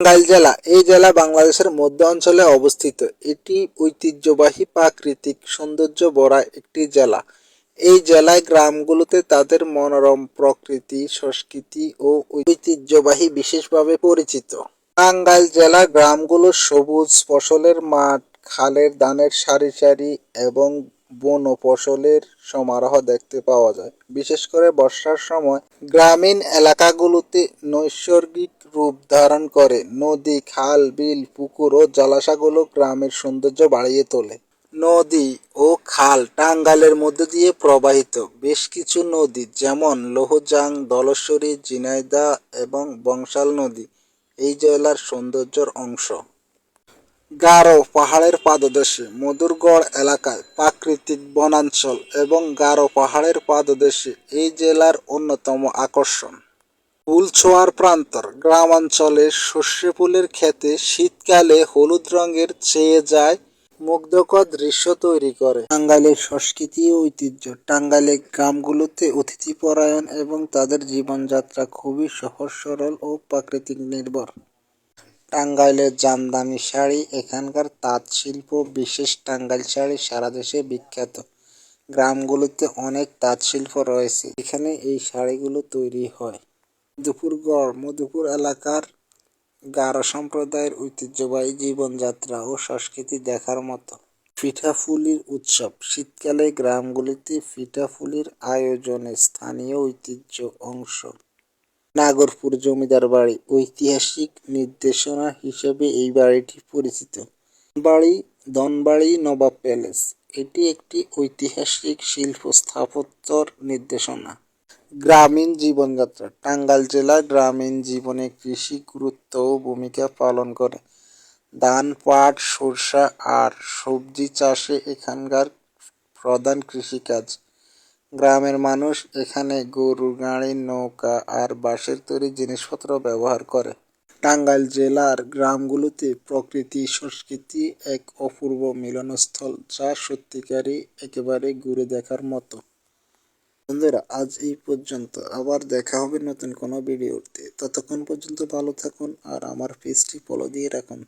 টাঙ্গাইল জেলা, এই জেলা বাংলাদেশের মধ্য অঞ্চলে অবস্থিত। এটি ঐতিহ্যবাহী প্রাকৃতিক সৌন্দর্য ভরা একটি জেলা। এই জেলায় গ্রামগুলোতে তাদের মনোরম প্রকৃতি, সংস্কৃতি ও ঐতিহ্যবাহী বিশেষভাবে পরিচিত। টাঙ্গাইল জেলার গ্রামগুলো সবুজ ফসলের মাঠ, খালের দানের সারি সারি এবং বন ফসলের সমারোহ দেখতে পাওয়া যায়। বিশেষ করে বর্ষার সময় গ্রামীণ এলাকাগুলোতে নৈসর্গিক রূপ ধারণ করে। নদী, খাল, বিল, পুকুর ও জলাশয়গুলো গ্রামের সৌন্দর্য বাড়িয়ে তোলে। নদী ও খাল টাঙ্গালের মধ্য দিয়ে প্রবাহিত। বেশ কিছু নদী যেমন লোহজাং দলশ্বরী ঝিনাইদহ এবং বংশাল নদী এই জেলার সৌন্দর্যের অংশ। গারো পাহাড়ের পাদদেশে মধুরগড় এলাকায় প্রাকৃতিক বনাঞ্চল এবং গারো পাহাড়ের পাদদেশে এই জেলার অন্যতম আকর্ষণ। ফুল ছোঁয়ার প্রান্তর, গ্রামাঞ্চলে সর্ষে ফুলের ক্ষেতে শীতকালে হলুদ রঙের চেয়ে যায় মুগ্ধকর দৃশ্য তৈরি করে। টাঙ্গাইলের সংস্কৃতি ও ঐতিহ্য, টাঙ্গাইলের গ্রামগুলোতে অতিথিপরায়ণ এবং তাদের জীবনযাত্রা খুবই সহজ, সরল ও প্রাকৃতিক নির্ভর। টাঙ্গাইলের জামদানি শাড়ি, এখানকার তাঁত শিল্প, বিশেষ টাঙ্গাইল শাড়ি সারা দেশে বিখ্যাত। গ্রামগুলিতে অনেক তাঁত শিল্প রয়েছে। এখানে এই শাড়িগুলো তৈরি হয়। মধুপুরগড়, মধুপুর এলাকার গারো সম্প্রদায়ের ঐতিহ্যবাহী জীবনযাত্রা ও সংস্কৃতি দেখার মতো। পিঠাফুলির উৎসব। শীতকালে গ্রামগুলিতে পিঠাফুলির আয়োজনে স্থানীয় ঐতিহ্য অংশ। নাগরপুর জমিদার বাড়ি, ঐতিহাসিক নির্দেশনা হিসেবে এই বাড়িটি পরিচিত। বাড়ি ধনবাড়ি নবাব প্যালেস। এটি একটি ঐতিহাসিক শিল্প স্থাপত্যর নির্দেশনা। গ্রামীণ জীবনযাত্রা। টাঙ্গাইল জেলা গ্রামীণ জীবনে কৃষি গুরুত্ব ও ভূমিকা পালন করে। ধান, পাট, সরষা আর সবজি চাষে এখানকার প্রধান কৃষিকাজ। গ্রামের মানুষ এখানে গরু, গাড়ি, নৌকা আর বাঁশের তৈরি জিনিসপত্র ব্যবহার করে। টাঙ্গাইল জেলার গ্রামগুলোতে প্রকৃতি, সংস্কৃতি এক অপূর্ব মিলনস্থল যা সত্যিকারই একেবারে ঘুরে দেখার মতো। বন্ধুরা, আজ এই পর্যন্ত। আবার দেখা হবে নতুন কোনো ভিডিওতে। ততক্ষণ পর্যন্ত ভালো থাকুন আর আমার পেজটি ফলো দিয়ে রাখুন।